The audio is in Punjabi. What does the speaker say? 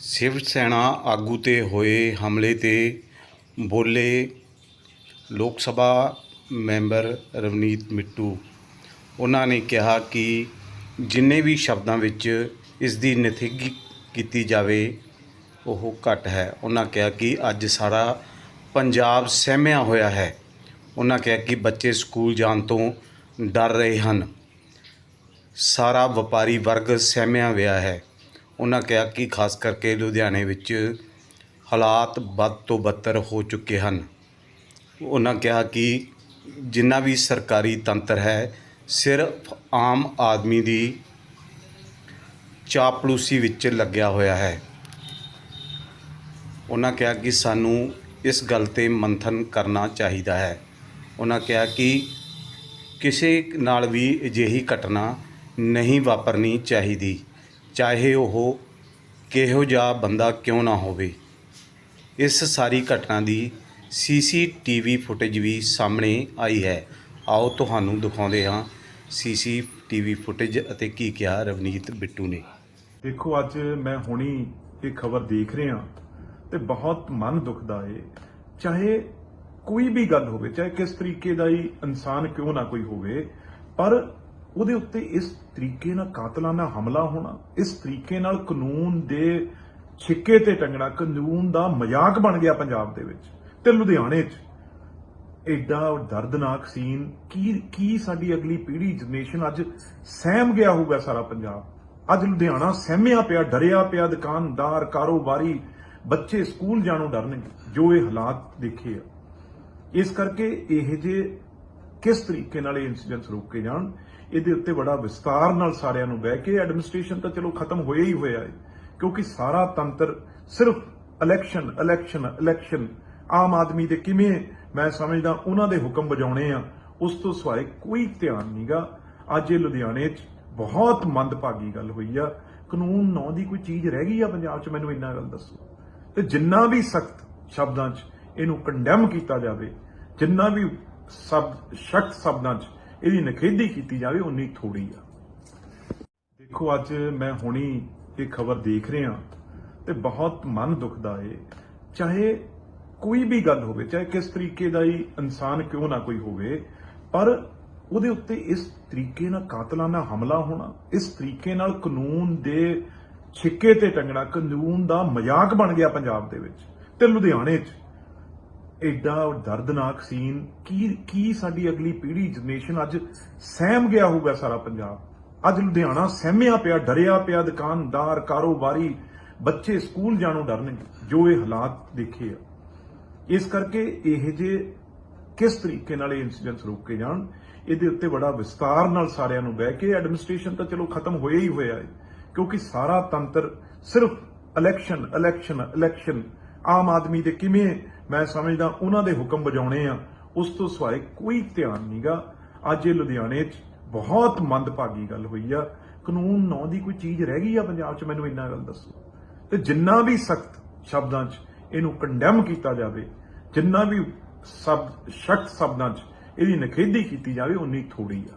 ਸਿਵ ਸੈਨਾ ਆਗੂ ਤੇ ਹੋਏ ਹਮਲੇ ਤੇ ਬੋਲੇ ਲੋਕ ਸਭਾ ਮੈਂਬਰ ਰਵਨੀਤ ਮਿੱਟੂ। ਉਹਨਾਂ ਨੇ ਕਿਹਾ ਕਿ ਜਿੰਨੇ ਵੀ ਸ਼ਬਦਾਂ ਵਿੱਚ ਇਸ ਦੀ ਨਿਖੇਧੀ ਕੀਤੀ ਜਾਵੇ, ਉਹ ਘੱਟ ਹੈ। ਉਹਨਾਂ ਕਿਹਾ ਕਿ ਅੱਜ ਸਾਰਾ ਪੰਜਾਬ ਸਹਿਮਿਆ ਹੋਇਆ ਹੈ। ਉਹਨਾਂ ਕਿਹਾ ਕਿ ਬੱਚੇ ਸਕੂਲ ਜਾਣ ਤੋਂ ਡਰ ਰਹੇ ਹਨ। ਸਾਰਾ ਵਪਾਰੀ ਵਰਗ ਸਹਿਮਿਆ ਹੋਇਆ ਹੈ। ਉਹਨਾਂ ਕਿਹਾ ਕਿ ਖਾਸ ਕਰਕੇ ਲੁਧਿਆਣੇ ਵਿੱਚ ਹਾਲਾਤ ਵੱਧ ਤੋਂ ਬਦਤਰ ਹੋ ਚੁੱਕੇ ਹਨ। ਉਹਨਾਂ ਕਿਹਾ ਕਿ ਜਿੰਨਾ ਵੀ ਸਰਕਾਰੀ ਤੰਤਰ ਹੈ, ਸਿਰਫ ਆਮ ਆਦਮੀ ਦੀ ਚਾਪਲੂਸੀ ਵਿੱਚ ਲੱਗਿਆ ਹੋਇਆ ਹੈ। ਉਹਨਾਂ ਕਿਹਾ ਕਿ ਸਾਨੂੰ ਇਸ ਗੱਲ ਤੇ ਮੰਥਨ ਕਰਨਾ ਚਾਹੀਦਾ ਹੈ। ਉਹਨਾਂ ਕਿਹਾ ਕਿ ਕਿਸੇ ਨਾਲ ਵੀ ਅਜਿਹੀ ਘਟਨਾ ਨਹੀਂ ਵਾਪਰਨੀ ਚਾਹੀਦੀ। ਚਾਹੇ ਉਹ ਕਿਹੋ ਜਿਹਾ ਬੰਦਾ ਕਿਉਂ ਨਾ ਹੋਵੇ, ਇਸ ਸਾਰੀ ਘਟਨਾ ਦੀ ਸੀਸੀਟੀਵੀ ਫੁਟੇਜ ਵੀ ਸਾਹਮਣੇ ਆਈ ਹੈ। ਆਓ ਤੁਹਾਨੂੰ ਦਿਖਾਉਂਦੇ ਹਾਂ ਸੀਸੀਟੀਵੀ ਫੁਟੇਜ ਅਤੇ ਕੀ ਕਿਹਾ ਰਵਨੀਤ ਬਿੱਟੂ ਨੇ। ਦੇਖੋ, ਅੱਜ ਮੈਂ ਹੁਣੀ ਇਹ ਖਬਰ ਦੇਖ ਰਿਹਾ ਤੇ ਬਹੁਤ ਮਨ ਦੁਖਦਾ ਏ। ਚਾਹੇ ਕੋਈ ਵੀ ਗੱਲ ਹੋਵੇ, ਚਾਹੇ ਕਿਸ ਤਰੀਕੇ ਦਾ ਹੀ ਇਨਸਾਨ ਕਿਉਂ ਨਾ ਕੋਈ ਹੋਵੇ, ਪਰ ਉਹਦੇ ਉੱਤੇ ਇਸ ਤਰੀਕੇ ਨਾਲ ਕਾਤਲਾਨਾ ਹਮਲਾ ਹੋਣਾ, ਇਸ ਤਰੀਕੇ ਨਾਲ ਕਾਨੂੰਨ ਦੇ ਛਿੱਕੇ ਤੇ ਟੰਗਣਾ, ਕਾਨੂੰਨ ਦਾ ਮਜ਼ਾਕ ਬਣ ਗਿਆ ਪੰਜਾਬ ਦੇ ਵਿੱਚ ਤੇ ਲੁਧਿਆਣੇ 'ਚ। ਐਡਾ ਦਰਦਨਾਕ ਸੀਨ ਕੀ ਕੀ ਸਾਡੀ ਅਗਲੀ ਪੀੜ੍ਹੀ ਜਨਰੇਸ਼ਨ ਅੱਜ ਸਹਿਮ ਗਿਆ ਹੋਊਗਾ ਸਾਰਾ ਪੰਜਾਬ? ਅੱਜ ਲੁਧਿਆਣਾ ਸਹਿਮਿਆ ਪਿਆ, ਡਰਿਆ ਪਿਆ, ਦੁਕਾਨਦਾਰ, ਕਾਰੋਬਾਰੀ, ਬੱਚੇ ਸਕੂਲ ਜਾਣੋਂ ਡਰਨਗੇ, ਜੋ ਇਹ ਹਾਲਾਤ ਦੇਖੇ ਆ। ਇਸ ਕਰਕੇ ਇਹ ਜੇ ਕਿਸ ਤਰੀਕੇ ਨਾਲ ਇਹ ਇਨਸੀਡੈਂਟਸ ਰੋਕੇ ਜਾਣ, ਇਹਦੇ ਉੱਤੇ ਬੜਾ ਵਿਸਤਾਰ ਨਾਲ ਸਾਰਿਆਂ ਨੂੰ ਬਹਿ ਕੇ ਐਡਮਿਨਿਸਟ੍ਰੇਸ਼ਨ ਤਾਂ ਚਲੋ ਖਤਮ ਹੋਇਆ ਹੀ ਹੋਇਆ ਹੈ, ਕਿਉਂਕਿ ਸਾਰਾ ਤੰਤਰ ਸਿਰਫ ਇਲੈਕਸ਼ਨ ਇਲੈਕਸ਼ਨ ਇਲੈਕਸ਼ਨ ਆਮ ਆਦਮੀ ਦੇ ਕਿਵੇਂ ਮੈਂ ਸਮਝਦਾ ਉਹਨਾਂ ਦੇ ਹੁਕਮ ਵਜਾਉਣੇ ਆ, ਉਸ ਤੋਂ ਸਿਵਾਏ ਕੋਈ ਧਿਆਨ ਨਹੀਂਗਾ। ਅੱਜ ਇਹ ਲੁਧਿਆਣੇ 'ਚ ਬਹੁਤ ਮੰਦਭਾਗੀ ਗੱਲ ਹੋਈ ਆ। ਕਾਨੂੰਨ ਨੌ ਦੀ ਕੋਈ ਚੀਜ਼ ਰਹਿ ਗਈ ਆ ਪੰਜਾਬ 'ਚ? ਮੈਨੂੰ ਇੰਨਾ ਗੱਲ ਦੱਸੋ। ਤੇ ਜਿੰਨਾ ਵੀ ਸਖਤ ਸ਼ਬਦਾਂ 'ਚ ਇਹਨੂੰ ਕੰਡੈਮ ਕੀਤਾ ਜਾਵੇ, ਜਿੰਨਾ ਵੀ ਸਬ ਸਖਤ ਸ਼ਬਦਾਂ 'ਚ ਇਹਦੀ ਨਿਖੇਧੀ ਕੀਤੀ ਜਾਵੇ ਉਨੀ ਥੋੜੀ ਆ। ਦੇਖੋ, ਅੱਜ ਮੈਂ ਹੁਣੀ ਇਹ ਖਬਰ ਦੇਖ ਰਿਹਾ ਤੇ ਬਹੁਤ ਮਨ ਦੁਖਦਾ ਏ, ਚਾਹੇ ਕੋਈ ਵੀ ਗੱਲ ਹੋਵੇ, ਚਾਹੇ ਕਿਸ ਤਰੀਕੇ ਦਾ ਹੀ ਇਨਸਾਨ ਕਿਉਂ ਨਾ ਕੋਈ ਹੋਵੇ, ਪਰ ਉਹਦੇ ਉੱਤੇ ਇਸ ਤਰੀਕੇ ਨਾਲ ਕਾਤਲਾਨਾ ਹਮਲਾ ਹੋਣਾ, ਇਸ ਤਰੀਕੇ ਨਾਲ ਕਾਨੂੰਨ ਦੇ ਛਿੱਕੇ ਤੇ ਟੰਗਣਾ, ਕਾਨੂੰਨ ਦਾ ਮਜ਼ਾਕ ਬਣ ਗਿਆ ਪੰਜਾਬ ਦੇ ਵਿੱਚ ਤੇ ਲੁਧਿਆਣੇ 'ਚ। ਐਡਾ ਦਰਦਨਾਕ ਸੀਨ, ਕੀ ਕੀ ਸਾਡੀ ਅਗਲੀ ਪੀੜ੍ਹੀ ਜਨਰੇਸ਼ਨ ਅੱਜ ਸਹਿਮ ਗਿਆ ਹੋਊਗਾ ਸਾਰਾ ਪੰਜਾਬ? ਅੱਜ ਲੁਧਿਆਣਾ ਸਹਿਮਿਆ ਪਿਆ, ਡਰਿਆ ਪਿਆ, ਦੁਕਾਨਦਾਰ, ਕਾਰੋਬਾਰੀ, ਬੱਚੇ ਸਕੂਲ ਜਾਣੋਂ ਡਰਨਗੇ, ਜੋ ਇਹ ਹਾਲਾਤ ਦੇਖੇ ਆ। ਇਸ ਕਰਕੇ ਇਹ ਜੇ ਕਿਸ ਤਰੀਕੇ ਨਾਲ ਇਹ ਇਨਸੀਡੈਂਟਸ ਰੋਕੇ ਜਾਣ, ਇਹਦੇ ਉੱਤੇ ਬੜਾ ਵਿਸਤਾਰ ਨਾਲ ਸਾਰਿਆਂ ਨੂੰ ਬਹਿ ਕੇ ਐਡਮਿਨਿਸਟ੍ਰੇਸ਼ਨ ਤਾਂ ਚਲੋ ਖਤਮ ਹੋਇਆ ਹੀ ਹੋਇਆ ਹੈ, ਕਿਉਂਕਿ ਸਾਰਾ ਤੰਤਰ ਸਿਰਫ ਇਲੈਕਸ਼ਨ ਇਲੈਕਸ਼ਨ ਇਲੈਕਸ਼ਨ ਆਮ ਆਦਮੀ ਦੇ ਕਿਵੇਂ ਮੈਂ ਸਮਝਦਾ ਉਹਨਾਂ ਦੇ ਹੁਕਮ ਵਜਾਉਣੇ ਆ, ਉਸ ਤੋਂ ਸਿਵਾਏ ਕੋਈ ਧਿਆਨ ਨਹੀਂਗਾ ਅੱਜ ਇਹ ਲੁਧਿਆਣੇ 'ਚ ਬਹੁਤ ਮੰਦਭਾਗੀ ਗੱਲ ਹੋਈ ਆ। ਕਾਨੂੰਨ ਨਾਂ ਦੀ ਕੋਈ ਚੀਜ਼ ਰਹਿ ਗਈ ਆ ਪੰਜਾਬ 'ਚ? ਮੈਨੂੰ ਇੰਨਾ ਗੱਲ ਦੱਸੋ। ਤੇ ਜਿੰਨਾ ਵੀ ਸਖਤ ਸ਼ਬਦਾਂ 'ਚ ਇਹਨੂੰ ਕੰਡੈਮ ਕੀਤਾ ਜਾਵੇ, ਜਿੰਨਾ ਵੀ ਸਬ, ਸਖਤ ਸ਼ਬਦਾਂ 'ਚ ਇਹਦੀ ਨਿਖੇਧੀ ਕੀਤੀ ਜਾਵੇ ਉਨੀ ਥੋੜੀ ਆ।